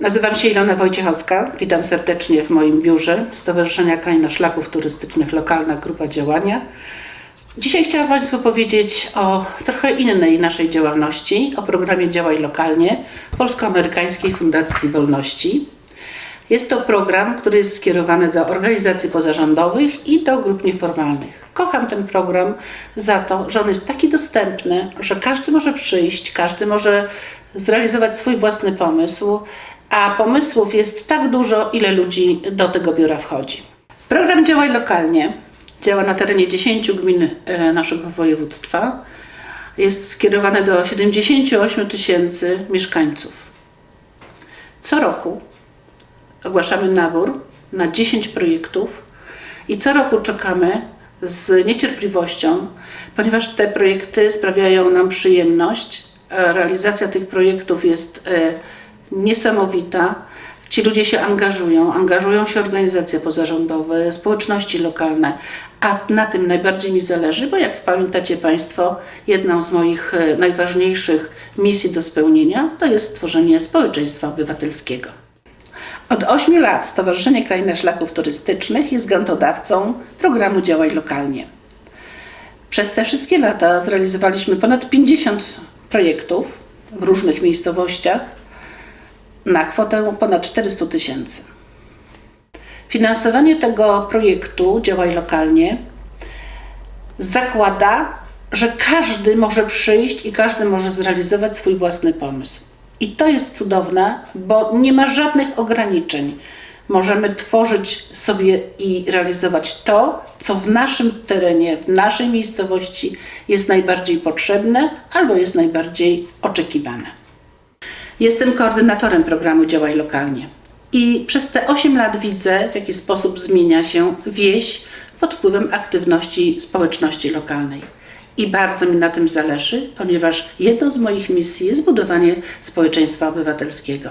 Nazywam się Ilona Wojciechowska. Witam serdecznie w moim biurze Stowarzyszenia Kraina Szlaków Turystycznych Lokalna Grupa Działania. Dzisiaj chciałam Państwu powiedzieć o trochę innej naszej działalności, o programie Działaj Lokalnie Polsko-Amerykańskiej Fundacji Wolności. Jest to program, który jest skierowany do organizacji pozarządowych i do grup nieformalnych. Kocham ten program za to, że on jest taki dostępny, że każdy może przyjść, każdy może zrealizować swój własny pomysł, a pomysłów jest tak dużo, ile ludzi do tego biura wchodzi. Program Działaj Lokalnie działa na terenie 10 gmin e, naszego województwa. Jest skierowany do 78 tysięcy mieszkańców. Co roku ogłaszamy nabór na 10 projektów i co roku czekamy z niecierpliwością, ponieważ te projekty sprawiają nam przyjemność. Realizacja tych projektów jest e, niesamowita. Ci ludzie się angażują, angażują się organizacje pozarządowe, społeczności lokalne, a na tym najbardziej mi zależy, bo jak pamiętacie Państwo, jedną z moich e, najważniejszych misji do spełnienia to jest stworzenie społeczeństwa obywatelskiego. Od 8 lat Stowarzyszenie Kraina Szlaków Turystycznych jest grantodawcą programu Działaj Lokalnie. Przez te wszystkie lata zrealizowaliśmy ponad 50 projektów w różnych miejscowościach na kwotę ponad 400 tysięcy. Finansowanie tego projektu Działaj Lokalnie zakłada, że każdy może przyjść i każdy może zrealizować swój własny pomysł. I to jest cudowne, bo nie ma żadnych ograniczeń. Możemy tworzyć sobie i realizować to, co w naszym terenie, w naszej miejscowości jest najbardziej potrzebne albo jest najbardziej oczekiwane. Jestem koordynatorem programu Działaj Lokalnie. I przez te 8 lat widzę, w jaki sposób zmienia się wieś pod wpływem aktywności społeczności lokalnej. I bardzo mi na tym zależy, ponieważ jedną z moich misji jest budowanie społeczeństwa obywatelskiego.